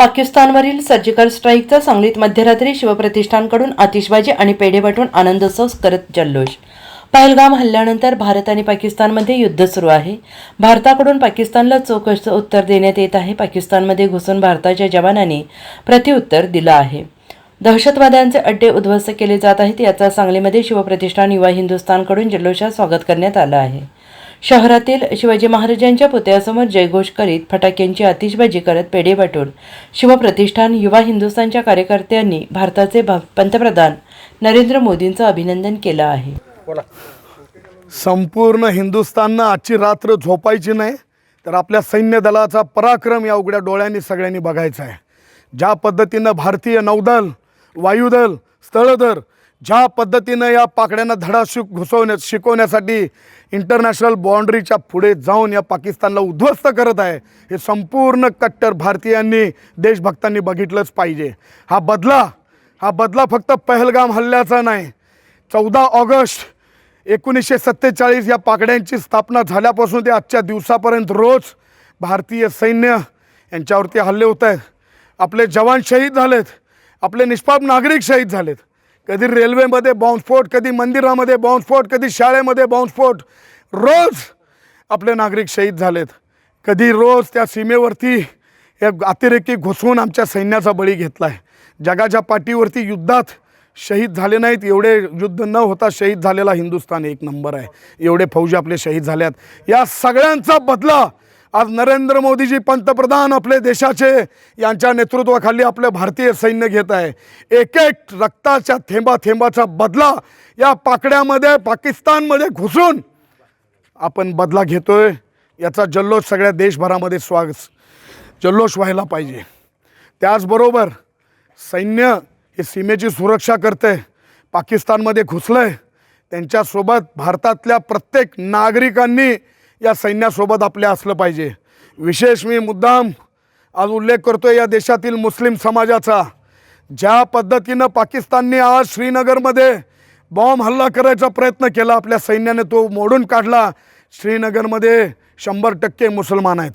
पाकिस्तानवरील surgical स्ट्राईकचा सांगलीत मध्यरात्री शिवप्रतिष्ठानकडून आतिषबाजी आणि पेढे वाटून आनंदोत्सव करत जल्लोष. पहलगाम हल्ल्यानंतर भारत आणि पाकिस्तानमध्ये युद्ध सुरू आहे. भारताकडून पाकिस्तानला चोख उत्तर देण्यात येत आहे. पाकिस्तानमध्ये घुसून भारताच्या जवानांनी प्रत्युत्तर दिलं आहे. दहशतवाद्यांचे अड्डे उद्ध्वस्त केले जात आहेत. याचा सांगलीमध्ये शिवप्रतिष्ठान युवा हिंदुस्थानकडून जल्लोषात स्वागत करण्यात आलं आहे. शहरातील शिवाजी महाराजांच्या पुतळ्यासमोर जयघोष करीत फटाक्यांची आतिषबाजी करत पेढे वाटून शिवप्रतिष्ठान युवा हिंदुस्थानच्या कार्यकर्त्यांनी भारताचे भा- पंतप्रधान नरेंद्र मोदींचं अभिनंदन केलं आहे. संपूर्ण हिंदुस्थाननं आजची रात्र झोपायची नाही तर आपल्या सैन्य दलाचा पराक्रम या उघड्या डोळ्यांनी सगळ्यांनी बघायचा आहे. ज्या पद्धतीनं भारतीय नौदल वायुदल स्थळदल ज्या पद्धतीनं या पाकड्यांना धडा शिक घुसवण्या शिकवण्यासाठी इंटरनॅशनल बाउंड्रीच्या पुढे जाऊन या पाकिस्तानला उद्ध्वस्त करत आहे हे संपूर्ण कट्टर भारतीयांनी देशभक्तांनी बघितलंच पाहिजे. हा बदला हा बदला फक्त पहलगाम हल्ल्याचा नाही. चौदा ऑगस्ट एकोणीसशे सत्तेचाळीस या पाकड्यांची स्थापना झाल्यापासून ते आजच्या दिवसापर्यंत रोज भारतीय सैन्य यांच्यावरती हल्ले होत आहेत. आपले जवान शहीद झालेत आपले निष्पाप नागरिक शहीद झालेत. कधी रेल्वेमध्ये बॉम्बस्फोट कधी मंदिरामध्ये बॉम्बस्फोट कधी शाळेमध्ये बॉम्बस्फोट रोज आपले नागरिक शहीद झालेत. कधी रोज त्या सीमेवरती या अतिरेकी घुसवून आमच्या सैन्याचा बळी घेतला आहे जगाच्या पाठीवरती युद्धात शहीद झाले नाहीत एवढे युद्ध न होता शहीद झालेला हिंदुस्थान एक नंबर आहे. एवढे फौजी आपले शहीद झाल्यात. या सगळ्यांचा बदला आज नरेंद्र मोदीजी पंतप्रधान आपले देशाचे यांच्या नेतृत्वाखाली आपले भारतीय सैन्य घेत आहे. एक एक रक्ताच्या थेंबा थेंबाचा बदला या पाकड्यामध्ये पाकिस्तानमध्ये घुसून आपण बदला घेतोय. याचा जल्लोष सगळ्या देशभरामध्ये स्वागत जल्लोष व्हायला पाहिजे. त्याचबरोबर सैन्य हे सीमेची सुरक्षा करते पाकिस्तानमध्ये घुसलं आहे त्यांच्यासोबत भारतातल्या प्रत्येक नागरिकांनी या सैन्यासोबत आपल्या असलं पाहिजे. विशेष मी मुद्दाम आज उल्लेख करतो या देशातील मुस्लिम समाजाचा. ज्या पद्धतीनं पाकिस्तानने आज श्रीनगरमध्ये बॉम्ब हल्ला करायचा प्रयत्न केला आपल्या सैन्याने तो मोडून काढला. श्रीनगरमध्ये शंभर टक्के मुसलमान आहेत.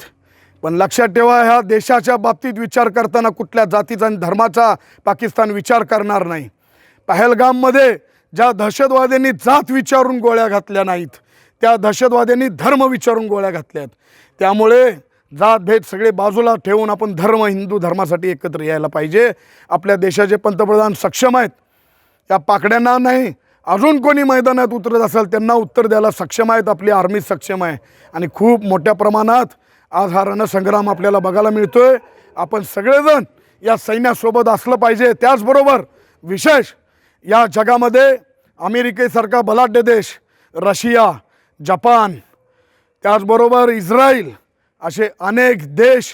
पण लक्षात ठेवा ह्या देशाच्या बाबतीत विचार करताना कुठल्या जातीचा आणि धर्माचा पाकिस्तान विचार करणार नाही. पहलगाममध्ये ज्या दहशतवाद्यांनी जात विचारून गोळ्या घातल्या नाहीत. त्या दहशतवाद्यांनी धर्म विचारून गोळ्या घातल्यात. त्यामुळे जातभेद सगळे बाजूला ठेवून आपण धर्म हिंदू धर्मासाठी एकत्र यायला पाहिजे. आपल्या देशाचे पंतप्रधान सक्षम आहेत. या पाकड्यांना नाही अजून कोणी मैदानात उतरत असेल त्यांना उत्तर द्यायला सक्षम आहेत आपली आर्मी सक्षम आहे. आणि खूप मोठ्या प्रमाणात आज हा रणसंग्राम आपल्याला बघायला मिळतो आहे आपण सगळेजण या सैन्यासोबत असलं पाहिजे. त्याचबरोबर विशेष या जगामध्ये अमेरिकेसारखा बलाढ्य देश रशिया जपान त्याचबरोबर इस्रायल असे अनेक देश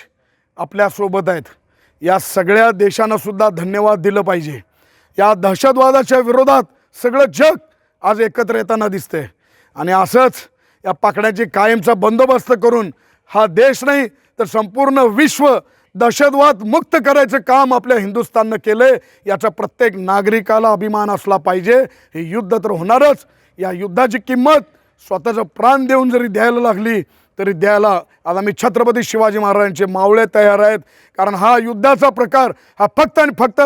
आपल्यासोबत आहेत. या सगळ्या देशांनासुद्धा धन्यवाद दिलं पाहिजे. या दहशतवादाच्या विरोधात सगळं जग आज एकत्र येताना दिसते आणि असंच या पाकड्याची कायमचा बंदोबस्त करून हा देश नाही तर संपूर्ण विश्व दहशतवाद मुक्त करायचं काम आपल्या हिंदुस्थाननं केलं आहे याचा प्रत्येक नागरिकाला अभिमान असला पाहिजे. हे युद्ध तर होणारच. या युद्धाची किंमत स्वतःचं प्राण देऊन जरी द्यायला लागली तरी द्यायला आज आम्ही छत्रपती शिवाजी महाराजांचे मावळे तयार आहेत. कारण हा युद्धाचा प्रकार हा फक्त आणि फक्त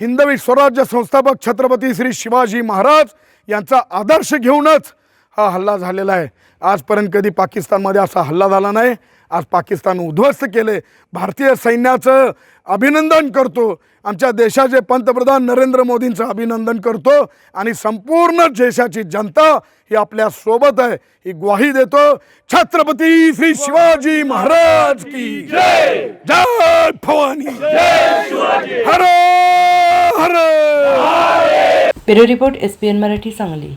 हिंदवी स्वराज्य संस्थापक छत्रपती श्री शिवाजी महाराज यांचा आदर्श घेऊनच हा हल्ला झालेला आहे. आजपर्यंत कधी पाकिस्तानमध्ये असा हल्ला झाला नाही. आज पाकिस्तान उद्ध्वस्त केले. भारतीय सैन्याचं अभिनंदन करतो. आमच्या देशाचे पंतप्रधान नरेंद्र मोदींचं अभिनंदन करतो. आणि संपूर्ण देशाची जनता ही आपल्यासोबत आहे. ही ग्वाही देतो. छत्रपती श्री शिवाजी महाराज की जय. जय भवानी. हर हर. Bureau report S P N Marathi Sangli.